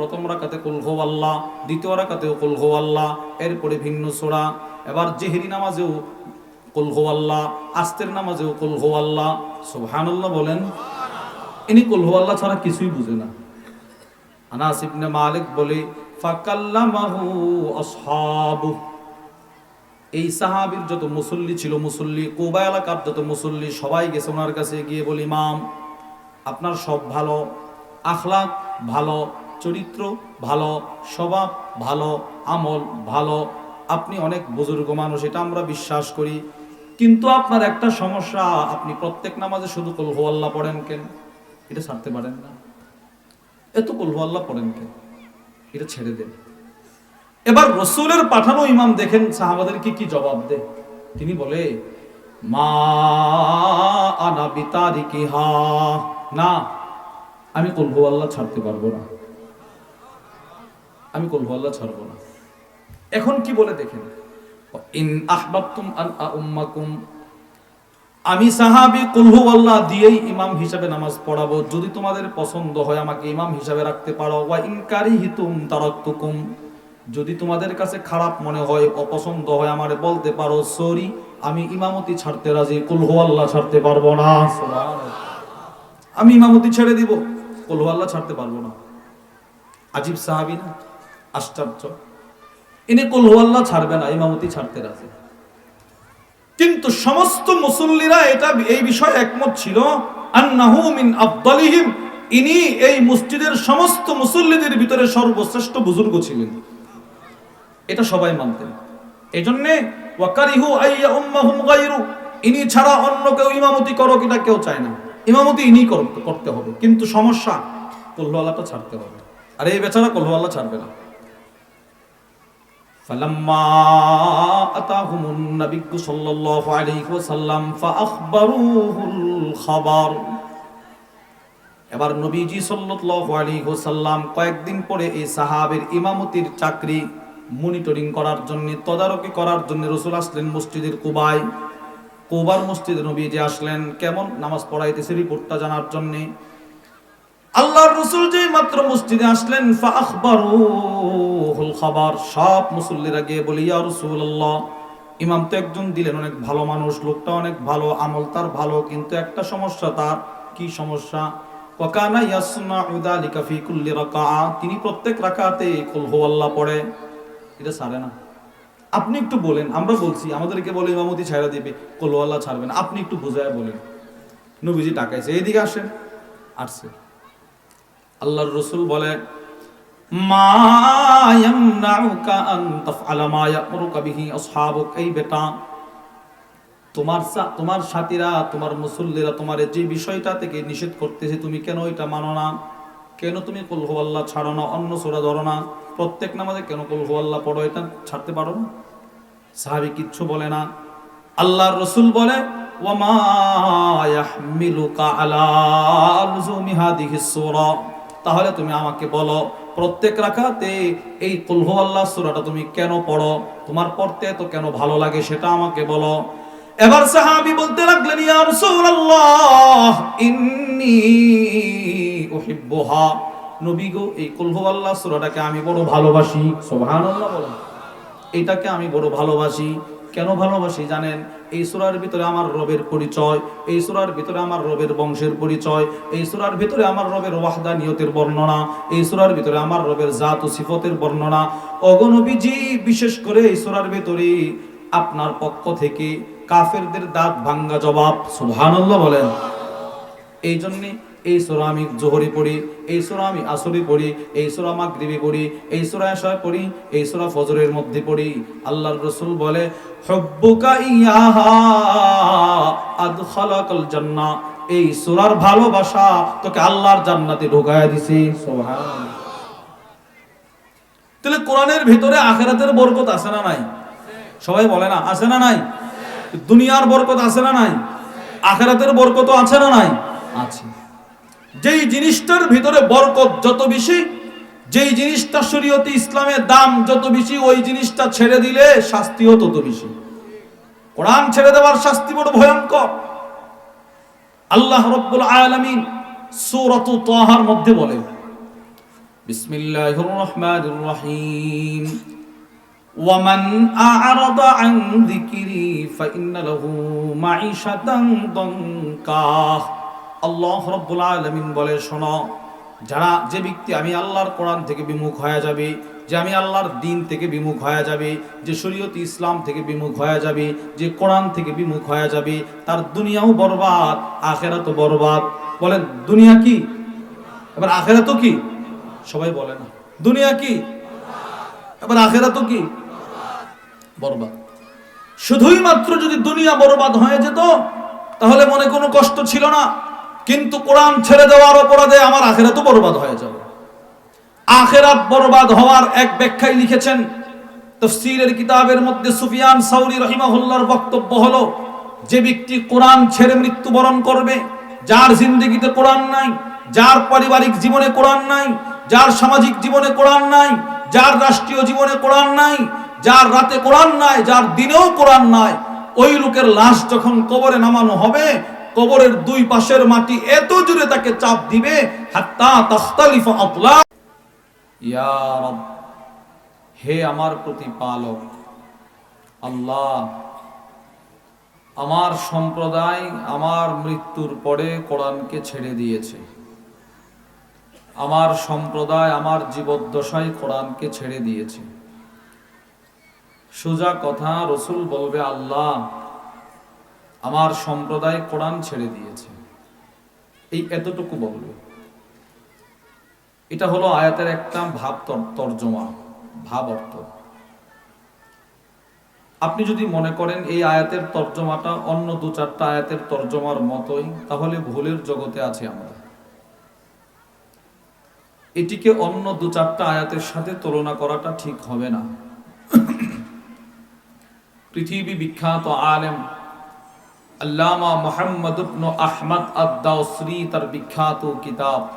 প্রথম রাকাতে কুল হো আল্লাহ দ্বিতীয় রাকাতেও কুল হো আল্লাহ এরপরে ভিন্ন সোরা। এবার জেহেরি নামাজেও কুল হো আল্লাহ আস্তের নামাজেও কুল হো আল্লাহ সুবহানাল্লাহ বলেন, ইনি কুল হো আল্লাহ ছাড়া কিছুই বুঝে না। আনাস ইবনে মালিক বলে, ফাকাল্লামাহু আসহাবু। এই সাহাবীর যত মুসল্লি ছিল, মুসল্লি কোবা এলাকার যত মুসল্লি, সবাই গেছে ওনার কাছে গিয়ে বলি, ইমাম, আপনার সব ভালো, আখলাক ভালো চরিত্র ভালো, স্বভাব ভালো, আমল ভালো। আপনি অনেক বুজুর্গ মানুষ, এটা আমরা বিশ্বাস করি। কিন্তু আপনার একটা সমস্যা, আপনি প্রত্যেক নামাজে শুধু কল আল্লাহ পড়েন কেন? এটা ছাড়তে পারেন না। এত কল আল্লাহ পড়েন কেন? এটা ছেড়ে দেন। এবার রসুলের পাঠানো ইমাম দেখেন, সাহাবাদেরকে কি জবাব দে তিনি বলে, মা আনা হা না, আমি কলহু আল্লাহ ছাড়তে পারব না। আমি কলহু আল্লাহ ছাড়বো না। এখন কি বলে দেখেন? ইন আহবাবতুম আন উম্মাকুম আমি সাহাবি কুলহু আল্লাহ দিয়েই ইমাম হিসাবে নামাজ পড়াবো। যদি তোমাদের পছন্দ হয় আমাকে ইমাম হিসাবে রাখতে পারো। ওয়া ইনকারি হিতুম তারাক্তুকুম। যদি তোমাদের কাছে খারাপ মনে হয়, অপছন্দ হয়, আমারে বলতে পারো, সরি, আমি ইমামতি ছাড়তে রাজি কুলহু আল্লাহ ছাড়তে পারব না। আমি ইমামতি ছেড়ে দিব কুলহু আল্লাহ ছাড়তে পারব না। আজিব সাহাবি না? আশ্চর্য। ইনি কুলহু আল্লাহ ছাড়বে না, ইমামতি ছাড়তে রাজি। কিন্তু সমস্ত মুসল্লিরা এটা এই বিষয়ে একমত ছিল, আন্নাহু মিন আফদালিহিম, ইনি এই মসজিদের সমস্ত মুসল্লিদের ভিতরে সর্বশ্রেষ্ঠ বুজুর্গ ছিলেন। এটা সবাই মানতেন। এই জন্যে ওয়াকারিহু আইয়া উম্মাহুম গায়রু, ইনি ছাড়া অন্য কেউ ইমামতি করো কিনা কেউ চায় না। ইমামতি ইনি করতে হবে। কিন্তু সমস্যা কল্লু আল্লাহটা ছাড়তে হবে। আর এই বেচারা কল্লু আল্লাহ ছাড়বে না। فلما أتاهم النبي صلى الله عليه وسلم فأخبروه الخبر এবার নবীজি সাল্লাল্লাহু আলাইহি ওয়াসাল্লাম কয়েকদিন পরে এই সাহাবের ইমামতির চাকরি মনিটরিং করার জন্য তদারকি করার জন্য রসুল আসলেন মসজিদের কুবায় কুবার মসজিদে নবীজি আসলেন কেমন নামাজ পড়াইতেছে রিপোর্টটা জানার জন্য আল্লাহর রসুল যে মাত্র মসজিদে আসলেন খবর, সব মুসল্লিরা গিয়ে বলি, ইয়া রাসূলুল্লাহ। ইমাম তো একজন দিলেন, অনেক ভালো মানুষ, লোকটা অনেক ভালো, আমল তার ভালো, কিন্তু একটা সমস্যা তার। কি সমস্যা? ওয়াকানা ইয়াসনাউ যালিকা ফি কুল্লি রাকাআ। তিনি প্রত্যেক রাকাতে, কুল পড়ে। এটা ছাড়ে না। আপনি একটু বলেন, আমরা বলছি, আমাদেরকে বলে ইমামতি ছাড়া দিবে, কুল হুয়াল্লাহ ছাড়বে না। আপনি একটু বুঝায় বলেন। নবীজি টাকাইছে এইদিকে আসেন, আসছে। আল্লাহর রসুল বলে তোমার তোমার সাথীরা, তোমার মুসল্লিরা তোমার যে বিষয়টা থেকে নিষেধ করতেছে, তুমি কেন এটা না? কেন তুমি না? অন্য সূরা ধরো না? প্রত্যেক নামাজে কেন কুল হুয়াল্লাহ পড়ো? এটা ছাড়তে পারো না? সাহাবী কিচ্ছু বলে না। আল্লাহর রসুল বলে ওয়ামা ইয়াহমিলুকা আলা তাহলে তুমি আমাকে বলো, প্রত্যেক রাখাতে এই কুল হুয়াল্লাহ সূরাটা তুমি কেন পড়ো? তোমার পড়তে তো কেন ভালো লাগে সেটা আমাকে বলো। এবার সাহাবী বলতে লাগলেন, ইয়া রাসূলুল্লাহ, ইন্নী উহিব্বুহা। নবী গো, এই কুল আল্লাহ সূরাটাকে আমি বড় ভালোবাসি। সুবহানাল্লাহ বলেন। এটাকে আমি বড় ভালোবাসি। কেন ভালোবাসি জানেন? এই সুরার ভিতরে আমার রবের পরিচয়, এই সুরার ভিতরে আমার রবের বংশের পরিচয়, এই সুরার ভিতরে আমার রবের ওয়াহদা নিয়তের বর্ণনা, এই সুরার ভিতরে আমার রবের জাত ও সিফতের বর্ণনা। অগনবীজি বিশেষ করে এই সুরার ভিতরে আপনার পক্ষ থেকে কাফেরদের দাঁত ভাঙ্গা জবাব, সুবহানাল্লাহ বলেন। এই জন্যে এই সোরা আমি জোহরি পড়ি, এই সোরা আমি আসরি পড়ি, এই সোরা মাগরিবি পড়ি, এই সোরা এশায় পড়ি, এই সোরা ফজরের মধ্যে পড়ি। আল্লাহর রসুল বলে, হব্বুকা ইয়াহা আদখালাকাল জান্নাহ এই সূরার ভালোবাসা তোকে আল্লাহর জান্নাতে ঢোকায় দিছে। সুবহানাল্লাহ। তাহলে কোরআনের ভিতরে আখেরাতের বরকত আছে না নাই? সবাই বলে না, আছে না নাই? দুনিয়ার বরকত আছে না নাই? আখেরাতের বরকত আছে না নাই? আছে। যেই জিনিসটার ভিতরে বরকত যত বেশি যেই জিনিসটা শরীয়তে ইসলামের দাম যত বেশি ওই জিনিসটা ছেড়ে দিলে শাস্তিও তত বেশি কোরআন ছেড়ে দেওয়ার শাস্তি বড় ভয়ঙ্কর আল্লাহ রব্বুল আলামিন সূরাতু তাহার মধ্যে বলে بسم الله الرحمن الرحيم ومن أعرض عن ذكري فإن له معيشة ضنكا আল্লাহ রব্বুল আলমিন বলে, শোনো, যারা যে ব্যক্তি আমি আল্লাহর কোরআন থেকে বিমুখ হয়ে যাবে, যে আমি আল্লাহর দিন থেকে বিমুখ হয়ে যাবে, যে শরীয়ত ইসলাম থেকে বিমুখ হয়ে যাবে, যে কোরআন থেকে বিমুখ হয়ে যাবে, তার দুনিয়াও বরবাদ, আখেরাতও বরবাদ। বলেন, দুনিয়া কি? এবার আখেরাতও কি? সবাই বলে না। দুনিয়া কি? এবার আখেরাতও কি? বরবাদ। শুধুই মাত্র যদি দুনিয়া বরবাদ হয়ে যেত, তাহলে মনে কোনো কষ্ট ছিল না। কিন্তু কোরআন ছেড়ে দেওয়ার অপরাধে আমার আখেরাত বরবাদ হয়ে যাবে। আখেরাত বরবাদ হওয়ার এক ব্যাখ্যায় লিখেছেন, তফসিরের কিতাবের মধ্যে সুফিয়ান সাউরি রহিমাহুল্লাহর বক্তব্য হলো, যে ব্যক্তি কোরআন ছেড়ে মৃত্যুবরণ করবে, যার জিন্দগিতে কোরআন নাই, যার পারিবারিক জীবনে কোরআন নাই, যার সামাজিক জীবনে কোরআন নাই, যার রাষ্ট্রীয় জীবনে কোরআন নাই, যার রাতে কোরআন নাই, যার দিনেও কোরআন নাই, ওই লোকের লাশ যখন কবরে নামানো হবে কবরের দুই পাশের মাটি এত জোরে তাকে চাপ দিবে হে আমার প্রতিপালক, আল্লাহ, আমার সম্প্রদায় আমার মৃত্যুর পরে কোরআনকে ছেড়ে দিয়েছে। আমার সম্প্রদায়, আমার জীবদ্দশায় কোরআনকে ছেড়ে দিয়েছে। সোজা কথা রসুল বলবে, আল্লাহ আমার সম্প্রদায় কোরআন ছেড়ে দিয়েছে। এই এতটুকু বলবে। এটা হলো আয়াতের একটা ভাব তর- তর্জমা, ভাব অর্থ। আপনি যদি মনে করেন এই আয়াতের তর্জমাটা অন্য দু চারটা আয়াতের তর্জমার মতোই, তাহলে ভুলের জগতে আছে আমরা। এটিকে অন্য দু চারটা আয়াতের সাথে তুলনা করাটা ঠিক হবে না। পৃথিবী বিখ্যাত আলেম আল্লামা মোহাম্মদ আহমদ আদ-দাওসরি তার বিখ্যাত কিতাব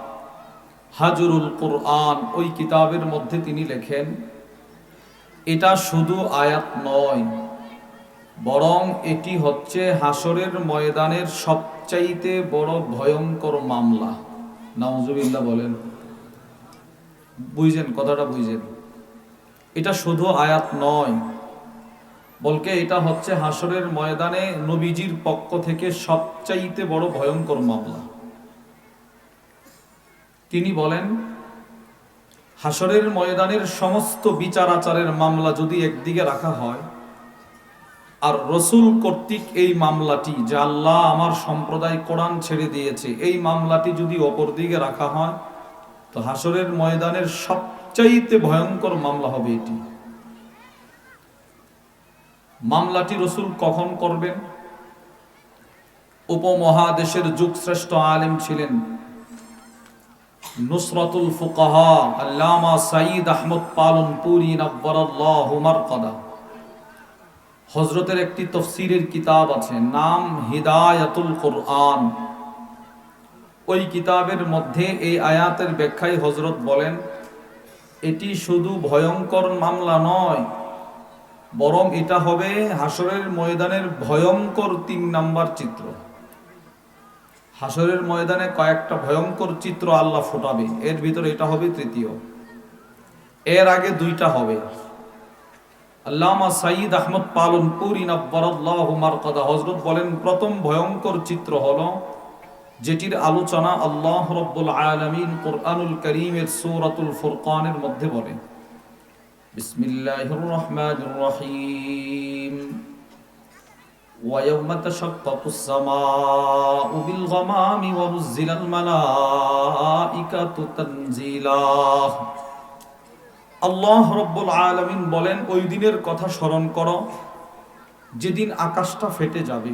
হাজরুল কোরআন, ওই কিতাবের মধ্যে তিনি লেখেন, এটা শুধু আয়াত নয়, বরং এটি হচ্ছে হাসরের ময়দানের সবচাইতে বড় ভয়ঙ্কর মামলা। নাউজুবিল্লাহ বলেন। বুঝেন, কথাটা বুঝেন। এটা শুধু আয়াত নয় বলকে এটা হচ্ছে হাসরের ময়দানে নবীজির পক্ষ থেকে সবচাইতে বড় ভয়ঙ্কর মামলা। তিনি বলেন হাসরের ময়দানের সমস্ত বিচার আচারের মামলা যদি একদিকে রাখা হয়, আর রসুল কর্তৃক এই মামলাটি যে আল্লাহ আমার সম্প্রদায় কোরআন ছেড়ে দিয়েছে, এই মামলাটি যদি অপর দিকে রাখা হয়, তো হাসরের ময়দানের সবচাইতে ভয়ঙ্কর মামলা হবে এটি। মামলাটি রসুল কখন করবেন? উপমহাদেশের যুগশ্রেষ্ঠ আলেম ছিলেন নুসরাতুল ফুকাহা আল্লামা সাঈদ আহমদ পালন পুরি নব্বরাল্লাহু মারকাদা। হজরতের একটি তফসিরের কিতাব আছে, নাম হিদায়াতুল কোরআন। ওই কিতাবের মধ্যে এই আয়াতের ব্যাখ্যায় হজরত বলেন, এটি শুধু ভয়ঙ্কর মামলা নয় বরং এটা হবে হাসরের ময়দানের ভয়ঙ্কর তিন নাম্বার চিত্র। হাসরের ময়দানে কয়েকটা ভয়ঙ্কর চিত্র আল্লাহ ফোটাবে, এর ভিতরে এটা হবে তৃতীয়। এর আগে দুইটা হবে। আল্লামা সাইদ আহমদ পালন পুরি নব্বরাল্লাহু মারকাদা হযরত বলেন, প্রথম ভয়ঙ্কর চিত্র হলো যেটির আলোচনা আল্লাহ রব্বুল আলামিন কোরআনুল করিমের সূরাতুল ফুরকানের মধ্যে বলেন বিসমিল্লাহির রহমানির রহিম ويوم تشقق السماء بالغمام ونزل الملائكة تنزيلا আল্লাহ রব্বুল আলামিন বলেন ওই দিনের কথা স্মরণ করো যেদিন আকাশটা ফেটে যাবে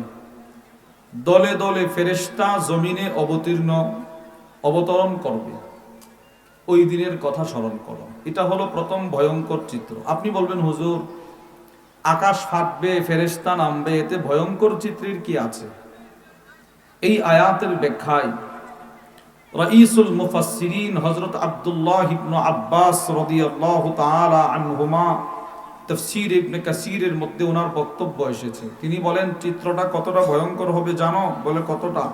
দলে দলে ফেরেশতা জমিনে অবতীর্ণ অবতরণ করবে ওই দিনের কথা স্মরণ করো। এটা হলো প্রথম ভয়ঙ্কর চিত্র। আপনি বলবেন, হুজুর, আকাশ ফাটবে, ফেরেশতা নামবে, এতে ভয়ঙ্কর চিত্রের কি আছে? এই আয়াতের ব্যাখ্যায় রাইসুল মুফাসসিরিন হযরত আব্দুল্লাহ ইবনে আব্বাস রাদিয়াল্লাহু তাআলা আনহুমা তাফসীর ইবনে কাসিরের মধ্যে ওনার বক্তব্য এসেছে। তিনি বলেন, চিত্রটা কতটা ভয়ঙ্কর হবে জানো? বলে, কতটা?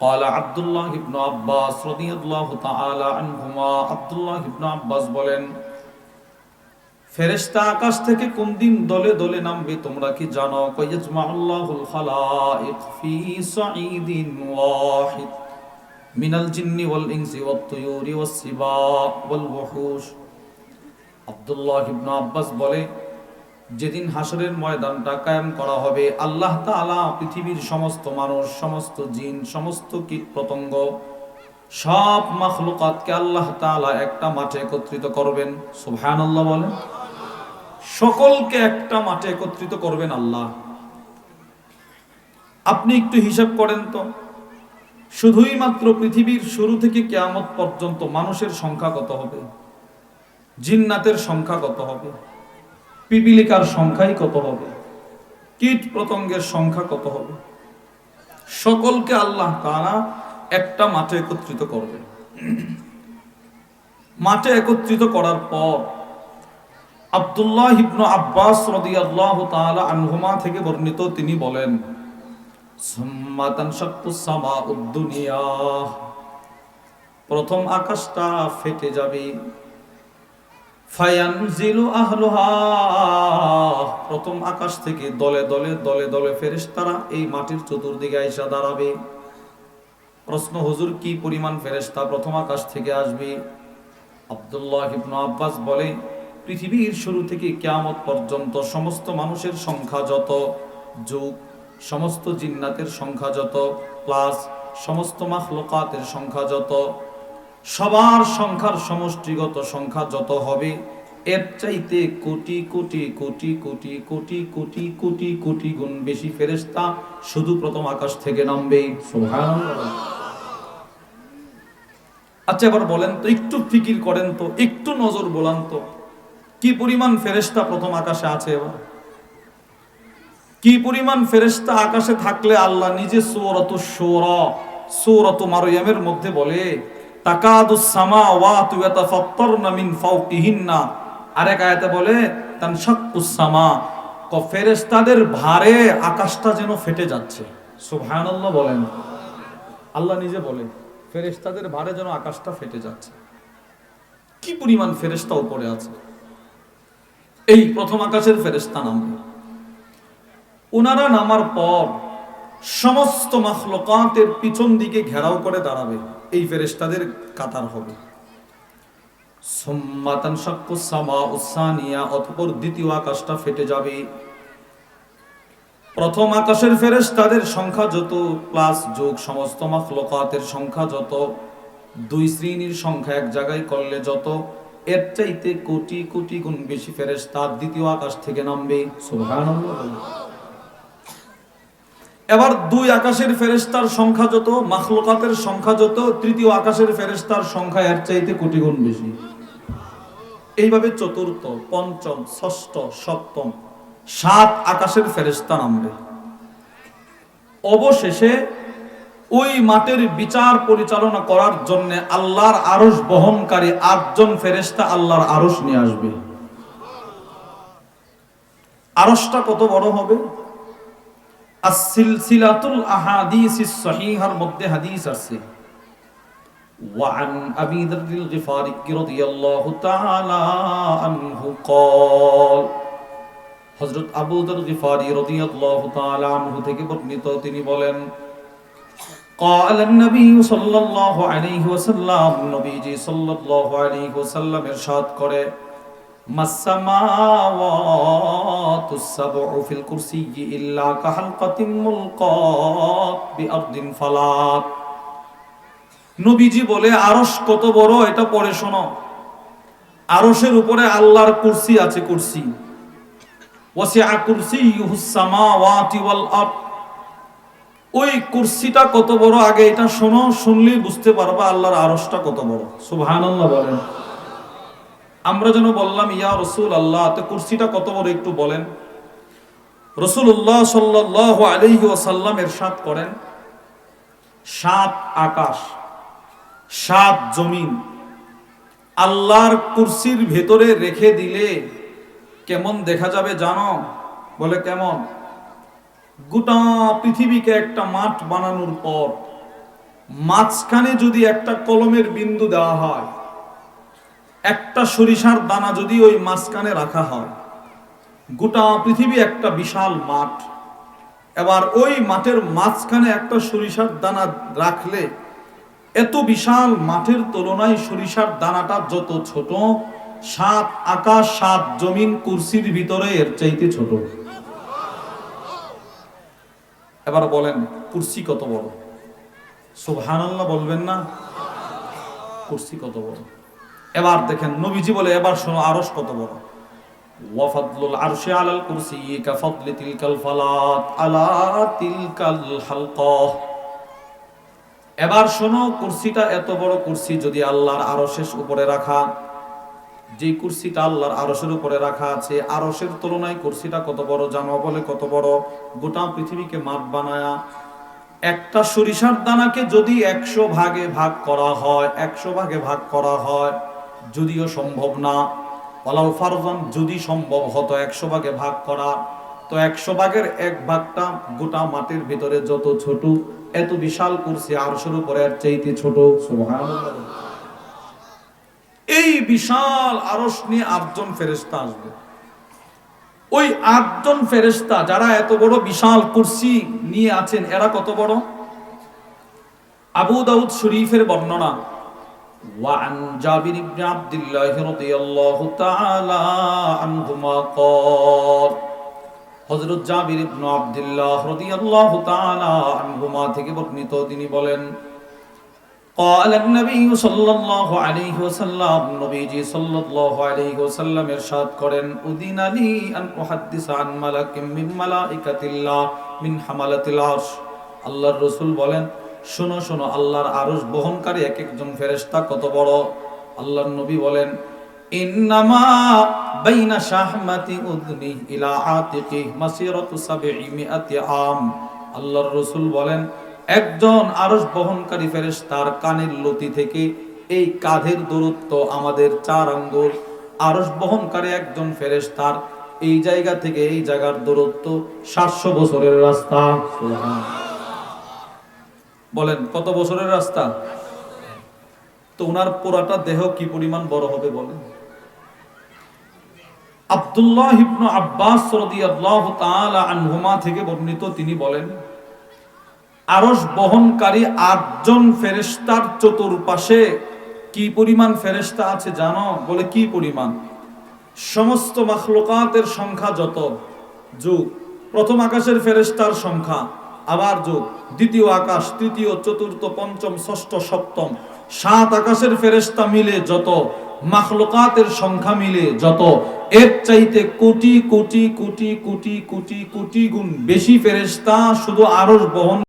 قال عبد الله بن عباس رضي الله تعالى عنهما عبد الله بن عباس বলেন ফেরেশতা আকাশ থেকে কোন দিন দলে দলে নামবে তোমরা কি জানো কয়াজমাউল্লাহুল খালাইক ফি সাঈদিন ওয়াহিদ মিনাল জিন্নি ওয়াল ইনসি ওয়াত তুয়ুরি ওয়াস সিবা ওয়াল ওয়াহুশ আব্দুল্লাহ ইবনে আব্বাস বলে যেদিন হাসরের ময়দানটা কায়েম করা হবে, আল্লাহ তাআলা পৃথিবীর সমস্ত মানুষ, সমস্ত জিন, সমস্ত কীট পতঙ্গ সব মাখলুকাতকে আল্লাহ তাআলা একটা মাঠে একত্রিত করবেন। সুবহানাল্লাহ বলেন। সকলকে একটা মাঠে একত্রিত করবেন আল্লাহ। আপনি একটু হিসাব করেন তো। শুধুই মাত্র পৃথিবীর শুরু থেকে কেয়ামত পর্যন্ত মানুষের সংখ্যা কত হবে? জিন্নাতের সংখ্যা কত হবে? পিপিলিকার সংখ্যাই কত হবে? কীট পতঙ্গের সংখ্যা কত হবে? সকলকে আল্লাহ তারা একটা মাঠে একত্রিত করবেন। মাঠে একত্রিত করার পর আবদুল্লাহ ইবনু আব্বাস রাদিয়াল্লাহু তাআলা আনহুমা থেকে বর্ণিত তিনি বলেন প্রথম আকাশটা ফেটে যাবে প্রথম আকাশ থেকে দলে দলে দলে দলে ফেরেশতারা এই মাটির চতুর্দিকে আইসা দাঁড়াবে। প্রশ্ন, হুজুর, কি পরিমাণ ফেরেশতা প্রথম আকাশ থেকে আসবে? আব্দুল্লাহ ইবনু আব্বাস বলে, পৃথিবীর শুরু থেকে কেয়ামত পর্যন্ত সমস্ত মানুষের সংখ্যা যত, যুগ, সমস্ত জিন্নাতের সংখ্যা যত, প্লাস সমস্ত মাখলুকাতের সংখ্যা যত সবার সংখ্যার সমষ্টিগত সংখ্যা যত হবে, এর চাইতে কোটি কোটি কোটি কোটি কোটি কোটি কোটি কোটি গুণ বেশি ফেরেশতা শুধু প্রথম আকাশ থেকে নামবে আচ্ছা এবার বলেন তো, একটু ফিকির করেন তো, একটু নজর বলান তো, কি পরিমাণ ফেরেশতা প্রথম আকাশে আছে এবার? কি পরিমাণ ফেরেশতা আকাশে থাকলে আল্লাহ নিজে সূরাতু শুরা, সূরাতু মারইয়ামের মধ্যে বলে তাকাদুস সামাওয়াতু ইয়াতাফাত্তারনা মিন ফাওকিহিন্না। আরেক আয়াতে বলে, তানশাক্কুস সামা, ক ফেরেশতাদের ভারে আকাশটা যেন ফেটে যাচ্ছে। সুবহানাল্লাহ বলেন। আল্লাহ নিজে বলে ফেরেশতাদের ভারে যেন আকাশটা ফেটে যাচ্ছে। কি পরিমাণ ফেরেশতা উপরে আছে? এই প্রথম আকাশের ফেরেশতা নামবে ওনারা নামার পর সমস্ত মাখলকাতের পিছন দিকে ঘেরাও করে দাঁড়াবে। এই ফেরেশতাদের কাতার হবে। সোম্মাতান সামা উসানিয়া অতঃপর দ্বিতীয় আকাশটা ফেটে যাবে। প্রথম আকাশের ফেরেশতাদের সংখ্যা যত, প্লাস যোগ সমস্ত মাখলকাতের সংখ্যা যত, দুই শ্রেণির সংখ্যা এক জায়গায় করলে যত, এর চাইতে কোটি কোটি গুণ বেশি ফেরেশতা দ্বিতীয় আকাশ থেকে নামবে। সুবহানাল্লাহ। এবার দুই আকাশের ফেরেস্তার সংখ্যা যত, মাখলুকাতের সংখ্যা যত, তৃতীয় আকাশের ফেরেস্তার সংখ্যা এর চাইতে কোটি গুণ বেশি। এইভাবে চতুর্থ, পঞ্চম, ষষ্ঠ, সপ্তম, সাত আকাশের ফেরেস্তা নামবে। অবশেষে ওই মাঠের বিচার পরিচালনা করার জন্য আল্লাহর আরস বহনকারী আটজন ফেরেস্তা আল্লাহর আরস নিয়ে আসবে। আরসটা কত বড় হবে? السلسلة الأحاديث الصحيحة মধ্যে হাদিস আছে وعن أبي ذر الغفاري رضي الله تعالى عنه قال হযরত আবু যর গিফারি রাদিয়াল্লাহু তাআলা আনহু থেকে বর্ণিত তিনি বলেন قال النبي صلى الله عليه وسلم নবীজি সাল্লাল্লাহু আলাইহি ওয়াসাল্লাম ارشاد করে মাসসামাওয়াতু সাবউ ফিল কুরসি ইল্লা কাহালকাতিম মুলকাত বিআরদিন ফালাত নবীজি বলে, আরশ কত বড়, এটা পড়ে শোনো। আরশের উপরে আল্লাহর কুরসি আছে কুরসি। ওয়াসিআ কুরসিয়ুহুস সামাওয়াতি ওয়াল আরদ। ওই কুরসিটা কত বড়, আগে এটা শোনো, শুনলেই বুঝতে পারবা আল্লাহর আরশটা কত বড়। সুবহানাল্লাহ বলেন। আমরা যেন বললাম, ইয়া রসুল আল্লাহ তো কুরসিটা কত বড় একটু বলেন। রসুল্লাহ সাল্লাহ আলহি ওসাল্লাম সাত করেন, সাত আকাশ, সাত জমিন, আল্লাহর কুরসির ভেতরে রেখে দিলে কেমন দেখা যাবে জানো? বলে কেমন? গোটা পৃথিবীকে একটা মাঠ বানানোর পর, মাঝখানে যদি একটা কলমের বিন্দু দেওয়া হয় একটা সরিষার দানা যদি ওই মাঝখানে রাখা হয়, গোটা পৃথিবী একটা বিশাল মাঠ। এবার ওই মাঠের মাঝখানে একটা সরিষার দানা রাখলে এত বিশাল মাঠের তুলনায় সরিষার দানাটা যত ছোট, সাত আকাশ, সাত জমিন, কুরসির ভিতরে এর চাইতে ছোট। এবার বলেন, কুরসি কত বড়? সুবহানাল্লাহ বলবেন না? কুরসি কত বড়? এবার দেখেন, নবীজি বলে, এবার শোনো আরস কত বড়? ওয়াফাদলুল আরশি আলাল কুরসি কাফাদলি তিলকাল ফালাত আলা তিলকাল হালকা। এবার শোনো, কুরসিটা এত বড় কুরসি যদি আল্লাহর আরশের উপরে রাখা। যে কুরসিটা আল্লাহর আরশের উপরে রাখা আছে, আরশের তুলনায় কুরসিটা কত বড় জানো বলে কত বড়? গোটা পৃথিবীকে মাঠ বানায়া, একটা সরিষার দানাকে যদি একশো ভাগে ভাগ করা হয়, একশো ভাগে ভাগ করা হয় যদিও সম্ভব না। ওলাউ ফারজান যদি সম্ভব হতো একশো ভাগে ভাগ করা, তো একশো ভাগের এক ভাগটা গোটা মাটির ভিতরে যত ছোট, এত বিশাল কুরসি আরশের উপরে আর চাইতে ছোট। এই বিশাল আরশ নিয়ে আটজন ফেরেস্তা আসবে। ওই আটজন ফেরেস্তা যারা এত বড় বিশাল কুরসি নিয়ে আছেন, এরা কত বড়? আবু দাউদ শরীফের বর্ণনা। وعن جابر بن عبد الله رضي الله تعالى عنهما قال হযরত জাবির ইবনে আব্দুল্লাহ রাদিয়াল্লাহু তাআলা আনহুমা থেকে বর্ণিত তিনি বলেন قال النبي صلى الله عليه وسلم নবীজি সাল্লাল্লাহু আলাইহি ওয়াসাল্লাম ارشاد করেন উদিন লি আন উহাদ্দিস আন মালাকিম মিন মালাইকাতিল্লাহ মিন হামালাতিল আরশ আল্লাহর রাসূল বলেন শোনো শোনো, আল্লাহর আরশ বহনকারী এক একজন ফেরেশতা কত বড়? আল্লাহর নবী বলেন বলেন, একজন আরশ বহনকারী ফেরেশতার কানের লতি থেকে এই কাঁধের দূরত্ব আমাদের চার আঙ্গুল। আরশ বহনকারী একজন ফেরেশতার এই জায়গা থেকে এই জায়গার দূরত্ব সাতশো বছরের রাস্তা। বলেন, কত বছরের রাস্তা? তো ওনার পুরাটা দেহ কি পরিমাণ বড় হবে বলেন? আব্দুল্লাহ ইবনু আব্বাস রাদিয়াল্লাহু তাআলা আনহুমা থেকে বর্ণিত তিনি বলেন, আরশ বহনকারী আটজন ফেরেশতার চতুর্পাশে কি পরিমাণ ফেরেশতা আছে জানো? বলে, কি পরিমাণ? সমস্ত মাখলুকাতের সংখ্যা যত, যুগ। প্রথম আকাশের ফেরেশতার সংখ্যা আবার যোগ। দ্বিতীয় আকাশ, তৃতীয়, চতুর্থ, পঞ্চম, ষষ্ঠ, সপ্তম। সাত আকাশের ফেরেস্তা মিলে যত, মাখলুকাতের সংখ্যা মিলে যত। এর চাইতে কোটি কোটি কোটি কোটি কোটি কোটি গুণ বেশি ফেরেস্তা শুধু আরও বহন